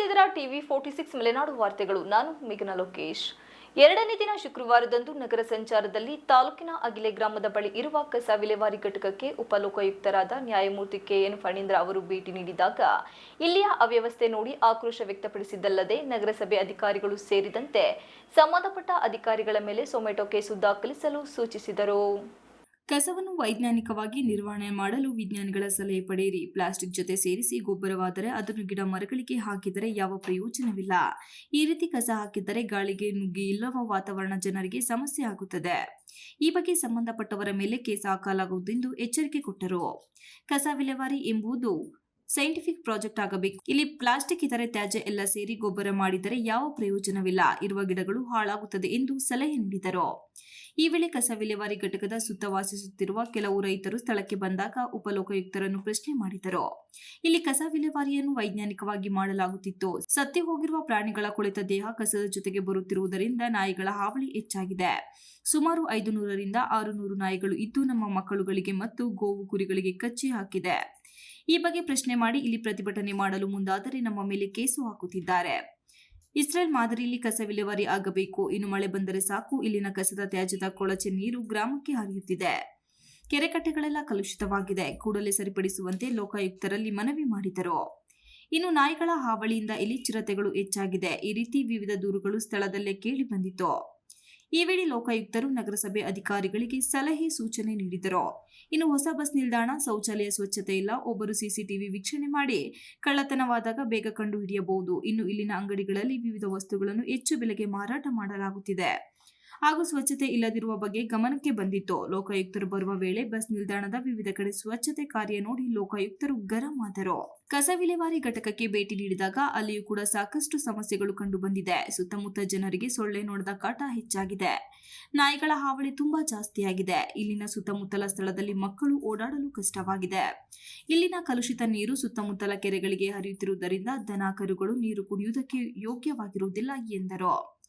ನೋಡ್ತಿದ್ದೀರಾ TV forty six Malenadu ವಾರ್ತೆಗಳು. ನಾನು ಮೇಘನಾ ಲೋಕೇಶ್. ಎರಡನೇ ದಿನ ಶುಕ್ರವಾರದಂದು ನಗರ ಸಂಚಾರದಲ್ಲಿ ತಾಲೂಕಿನ ಅಗಿಲೆ ಗ್ರಾಮದ ಬಳಿ ಇರುವ ಕಸ ವಿಲೇವಾರಿ ಘಟಕಕ್ಕೆ ಉಪಲೋಕಾಯುಕ್ತರಾದ ನ್ಯಾಯಮೂರ್ತಿ ಕೆ ಎನ್ ಫಣೀಂದ್ರ ಅವರು ಭೇಟಿ ನೀಡಿದಾಗ ಇಲ್ಲಿಯ ಅವ್ಯವಸ್ಥೆ ನೋಡಿ ಆಕ್ರೋಶ ವ್ಯಕ್ತಪಡಿಸಿದ್ದಲ್ಲದೆ ನಗರಸಭೆ ಅಧಿಕಾರಿಗಳು ಸೇರಿದಂತೆ ಸಂಬಂಧಪಟ್ಟ ಅಧಿಕಾರಿಗಳ ಮೇಲೆ ಸೊಮೆಟೊ ಕೇಸು ದಾಖಲಿಸಲು ಸೂಚಿಸಿದರು. ಕಸವನ್ನು ವೈಜ್ಞಾನಿಕವಾಗಿ ನಿರ್ವಹಣೆ ಮಾಡಲು ವಿಜ್ಞಾನಿಗಳ ಸಲಹೆ ಪಡೆಯಿರಿ. ಪ್ಲಾಸ್ಟಿಕ್ ಜೊತೆ ಸೇರಿಸಿ ಗೊಬ್ಬರವಾದರೆ ಅದನ್ನು ಗಿಡ ಮರಗಳಿಗೆ ಹಾಕಿದರೆ ಯಾವ ಪ್ರಯೋಜನವಿಲ್ಲ. ಈ ರೀತಿ ಕಸ ಹಾಕಿದರೆ ಗಾಳಿಗೆ ನುಗ್ಗಿ ಇಲ್ಲವ ವಾತಾವರಣ ಜನರಿಗೆ ಸಮಸ್ಯೆ ಆಗುತ್ತದೆ. ಈ ಬಗ್ಗೆ ಸಂಬಂಧಪಟ್ಟವರ ಮೇಲೆ ಕೇಸ್ ಹಾಕಲಾಗುವುದೆಂದು ಎಚ್ಚರಿಕೆ ಕೊಟ್ಟರು. ಕಸ ವಿಲೇವಾರಿ ಎಂಬುದು ಸೈಂಟಿಫಿಕ್ ಪ್ರಾಜೆಕ್ಟ್ ಆಗಬೇಕು. ಇಲ್ಲಿ ಪ್ಲಾಸ್ಟಿಕ್ ಇತರೆ ತ್ಯಾಜ್ಯ ಎಲ್ಲ ಸೇರಿ ಗೊಬ್ಬರ ಮಾಡಿದರೆ ಯಾವ ಪ್ರಯೋಜನವಿಲ್ಲ. ಇರುವ ಗಿಡಗಳು ಹಾಳಾಗುತ್ತದೆ ಎಂದು ಸಲಹೆ ನೀಡಿದರು. ಈ ವೇಳೆ ಕಸ ವಿಲೇವಾರಿ ಘಟಕದ ಸುತ್ತ ವಾಸಿಸುತ್ತಿರುವ ಕೆಲವು ರೈತರು ಸ್ಥಳಕ್ಕೆ ಬಂದಾಗ ಉಪಲೋಕಾಯುಕ್ತರನ್ನು ಪ್ರಶ್ನೆ ಮಾಡಿದರು. ಇಲ್ಲಿ ಕಸ ವಿಲೇವಾರಿಯನ್ನು ವೈಜ್ಞಾನಿಕವಾಗಿ ಮಾಡಲಾಗುತ್ತಿತ್ತು. ಸತ್ತಿ ಹೋಗಿರುವ ಪ್ರಾಣಿಗಳ ಕೊಳೆತ ದೇಹ ಕಸದ ಜೊತೆಗೆ ಬರುತ್ತಿರುವುದರಿಂದ ನಾಯಿಗಳ ಹಾವಳಿ ಹೆಚ್ಚಾಗಿದೆ. ಸುಮಾರು ಐದು ನೂರರಿಂದ ಆರು ನೂರು ನಾಯಿಗಳು ಇದ್ದು ನಮ್ಮ ಮಕ್ಕಳುಗಳಿಗೆ ಮತ್ತು ಗೋವು ಕುರಿಗಳಿಗೆ ಕಚ್ಚಿ ಹಾಕಿದೆ. ಈ ಬಗ್ಗೆ ಪ್ರಶ್ನೆ ಮಾಡಿ ಇಲ್ಲಿ ಪ್ರತಿಭಟನೆ ಮಾಡಲು ಮುಂದಾದರೆ ನಮ್ಮ ಮೇಲೆ ಕೇಸು ಹಾಕುತ್ತಿದ್ದಾರೆ. ಇಸ್ರೇಲ್ ಮಾದರಿಯಲ್ಲಿ ಕಸ ವಿಲೇವಾರಿ ಆಗಬೇಕು. ಇನ್ನು ಮಳೆ ಬಂದರೆ ಸಾಕು. ಇಲ್ಲಿನ ಕಸದ ತ್ಯಾಜ್ಯದ ಕೊಳಚೆ ನೀರು ಗ್ರಾಮಕ್ಕೆ ಹರಿಯುತ್ತಿದೆ. ಕೆರೆಕಟ್ಟೆಗಳೆಲ್ಲ ಕಲುಷಿತವಾಗಿದೆ. ಕೂಡಲೇ ಸರಿಪಡಿಸುವಂತೆ ಲೋಕಾಯುಕ್ತರಲ್ಲಿ ಮನವಿ ಮಾಡಿದರು. ಇನ್ನು ನಾಯಿಗಳ ಹಾವಳಿಯಿಂದ ಇಲ್ಲಿ ಚಿರತೆಗಳು ಹೆಚ್ಚಾಗಿದೆ. ಈ ರೀತಿ ವಿವಿಧ ದೂರುಗಳು ಸ್ಥಳದಲ್ಲೇ ಕೇಳಿ ಬಂದಿತು ಈ ವೇಳೆ ಲೋಕಾಯುಕ್ತರು ನಗರಸಭೆ ಅಧಿಕಾರಿಗಳಿಗೆ ಸಲಹೆ ಸೂಚನೆ ನೀಡಿದರು. ಇನ್ನು ಹೊಸ ಬಸ್ ನಿಲ್ದಾಣ, ಶೌಚಾಲಯ ಸ್ವಚ್ಛತೆ ಇಲ್ಲ, ಒಬ್ಬರು ಸಿಸಿಟಿವಿ ವೀಕ್ಷಣೆ ಮಾಡಿ ಕಳ್ಳತನವಾದಾಗ ಬೇಗ ಕಂಡು ಹಿಡಿಯಬಹುದು. ಇನ್ನು ಇಲ್ಲಿನ ಅಂಗಡಿಗಳಲ್ಲಿ ವಿವಿಧ ವಸ್ತುಗಳನ್ನು ಹೆಚ್ಚು ಬೆಲೆಗೆ ಮಾರಾಟ ಮಾಡಲಾಗುತ್ತಿದೆ. ಹಾಗೂ ಸ್ವಚ್ಛತೆ ಇಲ್ಲದಿರುವ ಬಗ್ಗೆ ಗಮನಕ್ಕೆ ಬಂದಿತ್ತು. ಲೋಕಾಯುಕ್ತರು ಬರುವ ವೇಳೆ ಬಸ್ ನಿಲ್ದಾಣದ ವಿವಿಧ ಕಡೆ ಸ್ವಚ್ಛತೆ ಕಾರ್ಯ ನೋಡಿ ಲೋಕಾಯುಕ್ತರು ಗರಂ ಆದರು. ಕಸ ವಿಲೇವಾರಿ ಘಟಕಕ್ಕೆ ಭೇಟಿ ನೀಡಿದಾಗ ಅಲ್ಲಿಯೂ ಕೂಡ ಸಾಕಷ್ಟು ಸಮಸ್ಯೆಗಳು ಕಂಡು ಬಂದಿದೆ. ಸುತ್ತಮುತ್ತ ಜನರಿಗೆ ಸೊಳ್ಳೆ ನೋಡದ ಕಾಟ ಹೆಚ್ಚಾಗಿದೆ. ನಾಯಿಗಳ ಹಾವಳಿ ತುಂಬಾ ಜಾಸ್ತಿಯಾಗಿದೆ. ಇಲ್ಲಿನ ಸುತ್ತಮುತ್ತಲ ಸ್ಥಳದಲ್ಲಿ ಮಕ್ಕಳು ಓಡಾಡಲು ಕಷ್ಟವಾಗಿದೆ. ಇಲ್ಲಿನ ಕಲುಷಿತ ನೀರು ಸುತ್ತಮುತ್ತಲ ಕೆರೆಗಳಿಗೆ ಹರಿಯುತ್ತಿರುವುದರಿಂದ ದನ, ಕರುಗಳು ನೀರು ಕುಡಿಯುವುದಕ್ಕೆ ಯೋಗ್ಯವಾಗಿರುವುದಿಲ್ಲ ಎಂದರು.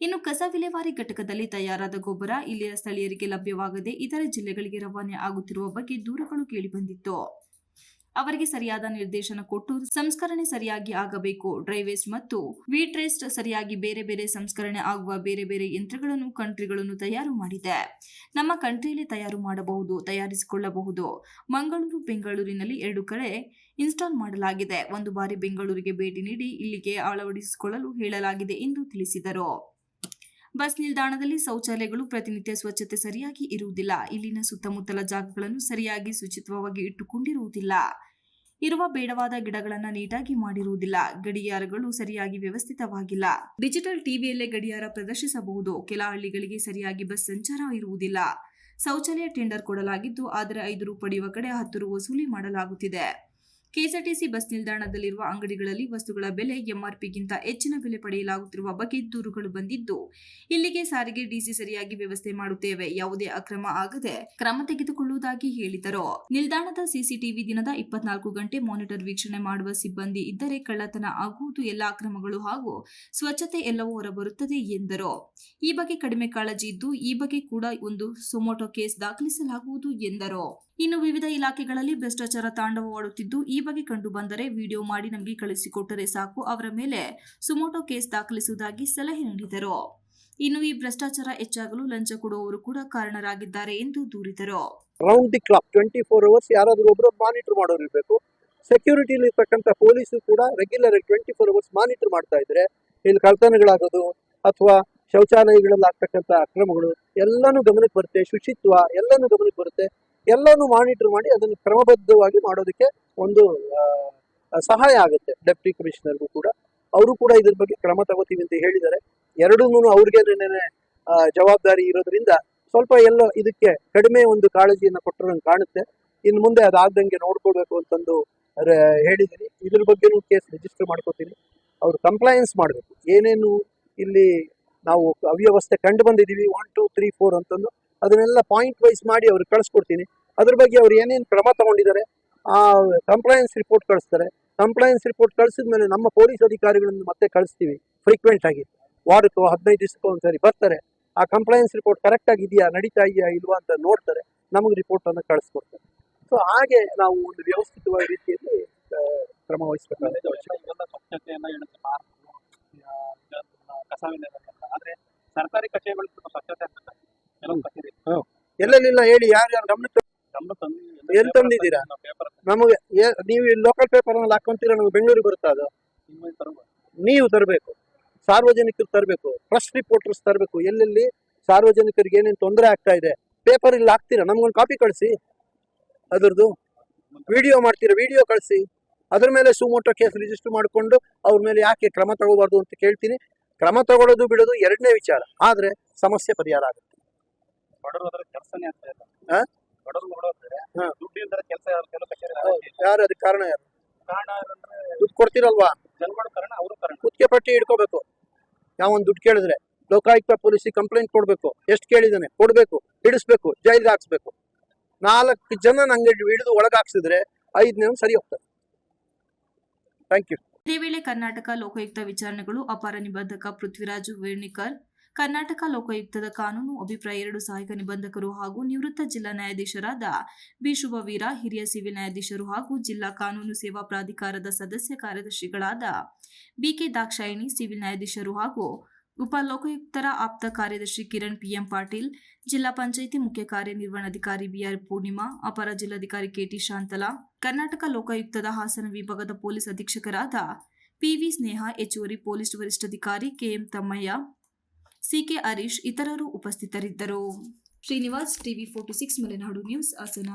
ಇನ್ನು ಕಸ ವಿಲೇವಾರಿ ಘಟಕದಲ್ಲಿ ತಯಾರಾದ ಗೊಬ್ಬರ ಇಲ್ಲಿಯ ಸ್ಥಳೀಯರಿಗೆ ಲಭ್ಯವಾಗದೆ ಇತರ ಜಿಲ್ಲೆಗಳಿಗೆ ರವಾನೆ ಆಗುತ್ತಿರುವ ಬಗ್ಗೆ ದೂರುಗಳು ಕೇಳಿಬಂದಿತ್ತು ಅವರಿಗೆ ಸರಿಯಾದ ನಿರ್ದೇಶನ ಕೊಟ್ಟು ಸಂಸ್ಕರಣೆ ಸರಿಯಾಗಿ ಆಗಬೇಕು. ಡ್ರೈ ವೇಸ್ಟ್ ಮತ್ತು ವೀಟ್ ರೇಸ್ಟ್ ಸರಿಯಾಗಿ ಬೇರೆ ಬೇರೆ ಸಂಸ್ಕರಣೆ ಆಗುವ ಬೇರೆ ಬೇರೆ ಯಂತ್ರಗಳನ್ನು ಕಂಟ್ರಿಗಳನ್ನು ತಯಾರು ಮಾಡಿದೆ. ನಮ್ಮ ಕಂಟ್ರಿಯಲ್ಲಿ ತಯಾರು ಮಾಡಬಹುದು, ತಯಾರಿಸಿಕೊಳ್ಳಬಹುದು. ಮಂಗಳೂರು, ಬೆಂಗಳೂರಿನಲ್ಲಿ ಎರಡು ಕಡೆ ಇನ್ಸ್ಟಾಲ್ ಮಾಡಲಾಗಿದೆ. ಒಂದು ಬಾರಿ ಬೆಂಗಳೂರಿಗೆ ಭೇಟಿ ನೀಡಿ ಇಲ್ಲಿಗೆ ಅಳವಡಿಸಿಕೊಳ್ಳಲು ಹೇಳಲಾಗಿದೆ ಎಂದು ತಿಳಿಸಿದರು. ಬಸ್ ನಿಲ್ದಾಣದಲ್ಲಿ ಶೌಚಾಲಯಗಳು ಪ್ರತಿನಿತ್ಯ ಸ್ವಚ್ಛತೆ ಸರಿಯಾಗಿ ಇರುವುದಿಲ್ಲ. ಇಲ್ಲಿನ ಸುತ್ತಮುತ್ತಲ ಜಾಗಗಳನ್ನು ಸರಿಯಾಗಿ ಶುಚಿತ್ವವಾಗಿ ಇಟ್ಟುಕೊಂಡಿರುವುದಿಲ್ಲ. ಇರುವ ಬೇಡವಾದ ಗಿಡಗಳನ್ನು ನೀಟಾಗಿ ಮಾಡಿರುವುದಿಲ್ಲ. ಗಡಿಯಾರಗಳು ಸರಿಯಾಗಿ ವ್ಯವಸ್ಥಿತವಾಗಿಲ್ಲ. ಡಿಜಿಟಲ್ ಟಿವಿಯಲ್ಲೇ ಗಡಿಯಾರ ಪ್ರದರ್ಶಿಸಬಹುದು. ಕೆಲ ಹಳ್ಳಿಗಳಿಗೆ ಸರಿಯಾಗಿ ಬಸ್ ಸಂಚಾರ ಇರುವುದಿಲ್ಲ. ಶೌಚಾಲಯ ಟೆಂಡರ್ ಕೊಡಲಾಗಿದ್ದು, ಆದರೆ ಐದು ರು ಪಡೆಯುವ ಕಡೆ ಹತ್ತು ರು ವಸೂಲಿ ಮಾಡಲಾಗುತ್ತಿದೆ. ಕೆಎಸ್ಆರ್ಟಿಸಿ ಬಸ್ ನಿಲ್ದಾಣದಲ್ಲಿರುವ ಅಂಗಡಿಗಳಲ್ಲಿ ವಸ್ತುಗಳ ಬೆಲೆ ಎಂಆರ್ಪಿಗಿಂತ ಹೆಚ್ಚಿನ ಬೆಲೆ ಪಡೆಯಲಾಗುತ್ತಿರುವ ಬಗ್ಗೆ ದೂರುಗಳು ಬಂದಿದ್ದು, ಇಲ್ಲಿಗೆ ಸಾರಿಗೆ ಡಿಸಿ ಸರಿಯಾಗಿ ವ್ಯವಸ್ಥೆ ಮಾಡುತ್ತೇವೆ, ಯಾವುದೇ ಅಕ್ರಮ ಆಗದೆ ಕ್ರಮ ತೆಗೆದುಕೊಳ್ಳುವುದಾಗಿ ಹೇಳಿದರು. ನಿಲ್ದಾಣದ ಸಿಸಿಟಿವಿ ದಿನದ ಇಪ್ಪತ್ನಾಲ್ಕು ಗಂಟೆ ಮಾನಿಟರ್ ವೀಕ್ಷಣೆ ಮಾಡುವ ಸಿಬ್ಬಂದಿ ಇದ್ದರೆ ಕಳ್ಳತನ ಆಗುವುದು ಎಲ್ಲ ಅಕ್ರಮಗಳು ಹಾಗೂ ಸ್ವಚ್ಛತೆ ಎಲ್ಲವೂ ಹೊರಬರುತ್ತದೆ ಎಂದರು. ಈ ಬಗ್ಗೆ ಕಡಿಮೆ ಕಾಳಜಿ ಇದ್ದು, ಈ ಬಗ್ಗೆ ಕೂಡ ಒಂದು ಸೊಮೋಟೋ ಕೇಸ್ ದಾಖಲಿಸಲಾಗುವುದು ಎಂದರು. ಇನ್ನು ವಿವಿಧ ಇಲಾಖೆಗಳಲ್ಲಿ ಭ್ರಷ್ಟಾಚಾರ ತಾಂಡವವಾಡುತ್ತಿದ್ದು ಈ ಬಗ್ಗೆ ಕಂಡು ಬಂದರೆ ವಿಡಿಯೋ ಮಾಡಿ ನಮಗೆ ಕಳಿಸಿಕೊಟ್ಟರೆ ಸಾಕು. ಅವರ ಮೇಲೆ ಸುಮೋಟೋ ಕೇಸ್ ದಾಖಲಿಸುವುದಾಗಿ ಸಲಹೆ ನೀಡಿದರು. ಇನ್ನು ಈ ಭ್ರಷ್ಟಾಚಾರ ಹೆಚ್ಚಾಗಲು ಲಂಚ ಕೊಡುವವರು ಕೂಡ ಕಾರಣರಾಗಿದ್ದಾರೆ ಎಂದು ದೂರಿದರು. Round the clock twenty four hours ಯಾರಾದರೂ ಒಬ್ಬರು ಮಾನಿಟರ್ ಮಾಡೋರು ಇರಬೇಕು. ಸೆಕ್ಯೂರಿಟಿಲಿ ಇರ್ತಕ್ಕಂಥ ಪೊಲೀಸು ಕೂಡ ರೆಗ್ಯುಲರ್ ಆಗಿ ಟ್ವೆಂಟಿ ಫೋರ್ ಅವರ್ಸ್ ಮಾನಿಟರ್ ಮಾಡ್ತಾ ಇದ್ರೆ, ಇಲ್ಲಿ ಕಳ್ತನಗಳಾಗೋದು ಅಥವಾ ಶೌಚಾಲಯಗಳಲ್ಲಿ ಆಗ್ತಕ್ಕಂಥ ಅಕ್ರಮಗಳು, ಎಲ್ಲನೂ ಗಮನಕ್ಕೆ ಬರುತ್ತೆ, ಶುಚಿತ್ವ ಎಲ್ಲನೂ ಗಮನಕ್ಕೆ ಬರುತ್ತೆ. ಎಲ್ಲನೂ ಮಾನಿಟರ್ ಮಾಡಿ ಅದನ್ನು ಕ್ರಮಬದ್ಧವಾಗಿ ಮಾಡೋದಕ್ಕೆ ಒಂದು ಸಹಾಯ ಆಗುತ್ತೆ. ಡೆಪ್ಟಿ ಕಮಿಷನರ್ಗೂ ಕೂಡ. ಅವರು ಕೂಡ ಇದ್ರ ಬಗ್ಗೆ ಕ್ರಮ ತಗೋತೀವಿ ಅಂತ ಹೇಳಿದ್ದಾರೆ. ಎರಡೂ ಅವ್ರಿಗೆ ಜವಾಬ್ದಾರಿ ಇರೋದ್ರಿಂದ ಸ್ವಲ್ಪ ಎಲ್ಲ ಇದಕ್ಕೆ ಕಡಿಮೆ ಒಂದು ಕಾಳಜಿಯನ್ನು ಕೊಟ್ಟರಂಗೆ ಕಾಣುತ್ತೆ. ಇನ್ನು ಮುಂದೆ ಅದಾಗ್ದಂಗೆ ನೋಡ್ಕೊಳ್ಬೇಕು ಅಂತಂದು ಹೇಳಿದ್ದೀನಿ. ಇದ್ರ ಬಗ್ಗೆನೂ ಕೇಸ್ ರಿಜಿಸ್ಟರ್ ಮಾಡ್ಕೋತೀನಿ. ಅವರು ಕಂಪ್ಲೈನ್ಸ್ ಮಾಡಬೇಕು. ಏನೇನು ಇಲ್ಲಿ ನಾವು ಅವ್ಯವಸ್ಥೆ ಕಂಡು ಬಂದಿದ್ದೀವಿ ಒನ್ ಟೂ ತ್ರೀ ಫೋರ್ ಅಂತಂದು ಅದನ್ನೆಲ್ಲ ಪಾಯಿಂಟ್ ವೈಸ್ ಮಾಡಿ ಅವ್ರಿಗೆ ಕಳಿಸ್ಕೊಡ್ತೀನಿ. ಅದ್ರ ಬಗ್ಗೆ ಅವ್ರು ಏನೇನು ಕ್ರಮ ತಗೊಂಡಿದ್ದಾರೆ, ಆ ಕಂಪ್ಲೈನ್ಸ್ ರಿಪೋರ್ಟ್ ಕಳಿಸ್ತಾರೆ. ಕಂಪ್ಲೈನ್ಸ್ ರಿಪೋರ್ಟ್ ಕಳಿಸಿದ ಮೇಲೆ ನಮ್ಮ ಪೊಲೀಸ್ ಅಧಿಕಾರಿಗಳನ್ನು ಮತ್ತೆ ಕಳಿಸ್ತೀವಿ ಫ್ರೀಕ್ವೆಂಟ್ ಆಗಿ. ವಾರಕ್ಕೋ ಹದಿನೈದು ದಿವಸಕ್ಕೋ ಒಂದ್ಸರಿ ಬರ್ತಾರೆ. ಆ ಕಂಪ್ಲೈನ್ಸ್ ರಿಪೋರ್ಟ್ ಕರೆಕ್ಟ್ ಆಗಿದೆಯಾ ನಡೀತಾ ಇದೆಯಾ, ಇಲ್ವಾ ಅಂತ ನೋಡ್ತಾರೆ. ನಮಗೆ ರಿಪೋರ್ಟ್ ಅನ್ನು ಕಳಿಸ್ಕೊಡ್ತಾರೆ. ಸೊ ಹಾಗೆ ನಾವು ಒಂದು ವ್ಯವಸ್ಥಿತವಾದ ರೀತಿಯಲ್ಲಿ ಕ್ರಮ ವಹಿಸ್ಬೇಕಾಗುತ್ತೆ. ಸ್ವಚ್ಛತೆ ಆದ್ರೆ ಸರ್ಕಾರಿ ಕಚೇರಿಗಳು ಸ್ವಲ್ಪ ಸ್ವಚ್ಛತೆ ಎಲ್ಲೆಲ್ಲಿಲ್ಲ ಹೇಳಿ ಯಾರ್ಯಾರು ಗಮನ ನಮ್ಮ ತಂದು ಎಲ್ಲಿ ತಂದಿದ್ದೀರಾ? ನಮಗೆ ನೀವು ಲೋಕಲ್ ಪೇಪರ್ ಅಲ್ಲಿ ಹಾಕೊಂತೀರಾ ನಮಗೆ ಬೆಂಗಳೂರಿಗೆ ಬರುತ್ತಾ ಅದು? ನೀವು ತರಬೇಕು. ಸಾರ್ವಜನಿಕರು ತರಬೇಕು ಪ್ರೆಸ್ ರಿಪೋರ್ಟರ್ಸ್ ತರಬೇಕು. ಎಲ್ಲೆಲ್ಲಿ ಸಾರ್ವಜನಿಕರಿಗೆ ಏನೇನು ತೊಂದರೆ ಆಗ್ತಾ ಇದೆ ಪೇಪರ್ ಇಲ್ಲಿ ಹಾಕ್ತೀರಾ? ನಮ್ಗೊಂದು ಕಾಪಿ ಕಳಿಸಿ. ಅದ್ರದ್ದು ವಿಡಿಯೋ ಮಾಡ್ತೀರಾ? ವಿಡಿಯೋ ಕಳಿಸಿ. ಅದ್ರ ಮೇಲೆ ಸುಮೋಟೋ ಕೇಸ್ ರಿಜಿಸ್ಟರ್ ಮಾಡಿಕೊಂಡು ಅವ್ರ ಮೇಲೆ ಯಾಕೆ ಕ್ರಮ ತಗೋಬಾರ್ದು ಅಂತ ಕೇಳ್ತೀನಿ. ಕ್ರಮ ತಗೊಳ್ಳೋದು ಬಿಡೋದು ಎರಡನೇ ವಿಚಾರ. ಆದರೆ ಸಮಸ್ಯೆ ಪರಿಹಾರ ಆಗುತ್ತೆ. ಬಡವರು ಅದ್ರ ಕೆಲಸನೇ ಆಗ್ತಾ ಇಲ್ಲ. ಹಾ? ಬಡವರು ನೋಡೋದ್ರೆ ಕೆಲಸ ಕೆಲವು ಕಚೇರಿ ಯಾರು ಅದಕ್ಕೆ ಕಾರಣ ಯಾರು? ಕಾರಣ ಅಂದ್ರೆ ದುಡ್ಡು ಕೊಡ್ತಿರಲ್ವಾ? ಜನಗಳು ಕಾರಣ ಅವರು ಕಾರಣ. ಕುತ್ತಿಗೆ ಪಟ್ಟಿ ಹಿಡ್ಕೋಬೇಕು ಯಾವನ್ ದುಡ್ಡು ಕೇಳಿದ್ರೆ ಲೋಕಾಯುಕ್ತ ಪೊಲೀಸಿಗೆ ಕಂಪ್ಲೇಂಟ್ ಕೊಡ್ಬೇಕು. ಎಷ್ಟು ಕೇಳಿದಾನೆ ಕೊಡ್ಬೇಕು. ಹಿಡಿಸ್ಬೇಕು. ಜೈಲ್ಗೆ ಹಾಕ್ಸ್ಬೇಕು. ನಾಲ್ಕು ಜನ ನಂಗೆ ಹಿಡಿದು ಒಳಗೆ ಹಾಕ್ಸಿದ್ರೆ ಐದನೇ ಸರಿ ಹೋಗ್ತದೆ. ಥ್ಯಾಂಕ್ ಯು ಇದೇ ವೇಳೆ ಕರ್ನಾಟಕ ಲೋಕಾಯುಕ್ತ ವಿಚಾರಣೆಗಳು ಅಪಾರ ನಿಬಂಧಕ ಪೃಥ್ವಿರಾಜು ವೇರ್ಣಿಕರ್ ಕರ್ನಾಟಕ ಲೋಕಾಯುಕ್ತದ ಕಾನೂನು ಅಭಿಪ್ರಾಯ ಎರಡು ಸಹಾಯಕ ನಿಬಂಧಕರು ಹಾಗೂ ನಿವೃತ್ತ ಜಿಲ್ಲಾ ನ್ಯಾಯಾಧೀಶರಾದ ಬಿ ಶುಭವೀರ, ಹಿರಿಯ ಸಿವಿಲ್ ನ್ಯಾಯಾಧೀಶರು ಹಾಗೂ ಜಿಲ್ಲಾ ಕಾನೂನು ಸೇವಾ ಪ್ರಾಧಿಕಾರದ ಸದಸ್ಯ ಕಾರ್ಯದರ್ಶಿಗಳಾದ ಬಿಕೆ ದಾಕ್ಷಾಯಿಣಿ, ಸಿವಿಲ್ ನ್ಯಾಯಾಧೀಶರು ಹಾಗೂ ಉಪ ಲೋಕಾಯುಕ್ತರ ಆಪ್ತ ಕಾರ್ಯದರ್ಶಿ ಕಿರಣ್ ಪಿಎಂ ಪಾಟೀಲ್, ಜಿಲ್ಲಾ ಪಂಚಾಯಿತಿ ಮುಖ್ಯ ಕಾರ್ಯನಿರ್ವಹಣಾಧಿಕಾರಿ ಬಿಆರ್ ಪೂರ್ಣಿಮಾ, ಅಪರ ಜಿಲ್ಲಾಧಿಕಾರಿ ಕೆಟಿ ಶಾಂತಲಾ, ಕರ್ನಾಟಕ ಲೋಕಾಯುಕ್ತದ ಹಾಸನ ವಿಭಾಗದ ಪೊಲೀಸ್ ಅಧೀಕ್ಷಕರಾದ ಪಿವಿ ಸ್ನೇಹ, ಹೆಚ್ಚುವರಿ ಪೊಲೀಸ್ ವರಿಷ್ಠಾಧಿಕಾರಿ ಕೆಎಂ ತಮ್ಮಯ್ಯ ಸಿಕೆ ಹರೀಶ್ ಇತರರು ಉಪಸ್ಥಿತರಿದ್ದರು. Srinivas TV forty six Malenadu news Hassan.